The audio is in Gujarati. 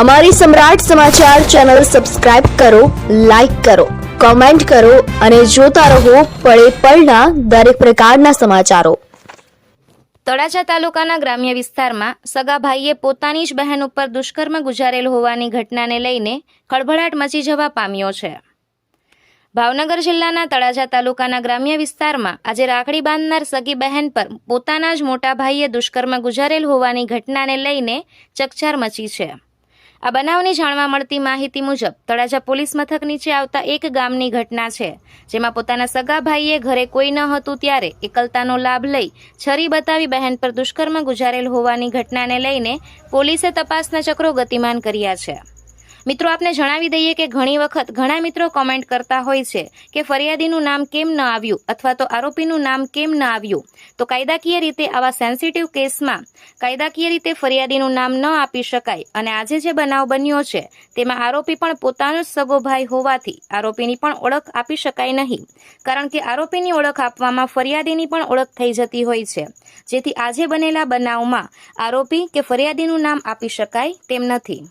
અમારી સમ્રાટ સમાચાર ચેનલ સબસ્ક્રાઇબ કરો, લાઇક કરો, કોમેન્ટ કરો અને જોતા રહો પળે પળના દરેક પ્રકારના સમાચારો. તળાજા તાલુકાના ગ્રામ્ય વિસ્તારમાં સગા ભાઈએ પોતાની જ બહેન ઉપર દુષ્કર્મ ગુજારેલ હોવાની ઘટનાને લઈને ખળભળાટ મચી જવા પામ્યો છે. ભાવનગર જિલ્લાના તળાજા તાલુકાના ગ્રામ્ય વિસ્તારમાં આજે રાખડી બાંધનાર સગી બહેન પર પોતાના જ મોટા ભાઈએ દુષ્કર્મ ગુજારેલ હોવાની ઘટનાને લઈને ચકચાર મચી છે. આ બનાવની જાણવા મળતી માહિતી મુજબ, તળાજા પોલીસ મથક નીચે આવતા એક ગામની ઘટના છે, જેમાં પોતાના સગા ભાઈએ ઘરે કોઈ ન હતું ત્યારે એકલતાનો લાભ લઈ છરી બતાવી બહેન પર દુષ્કર્મ ગુજારેલ હોવાની ઘટનાને લઈને પોલીસે તપાસના ચક્રો ગતિમાન કર્યા છે. મિત્રો, આપને જણાવી દઈએ કે ઘણી વખત ઘણા મિત્રો કોમેન્ટ કરતા હોય છે કે ફરિયાદીનું નામ કેમ ન આવ્યું અથવા તો આરોપીનું નામ કેમ ન આવ્યું. તો કાયદાકીય રીતે આવા સેન્સિટિવ કેસમાં કાયદાકીય રીતે ફરિયાદીનું નામ ન આપી શકાય અને આજે જે બનાવ બન્યો છે, તેમાં આરોપી પણ પોતાનો જ સગો ભાઈ હોવાથી આરોપીની પણ ઓળખ આપી શકાય નહીં. કારણ કે આરોપીની ઓળખ આપવામાં ફરિયાદીની પણ ઓળખ થઈ જતી હોય છે. જેથી આજે બનેલા બનાવમાં આરોપી કે ફરિયાદીનું નામ આપી શકાય તેમ નથી.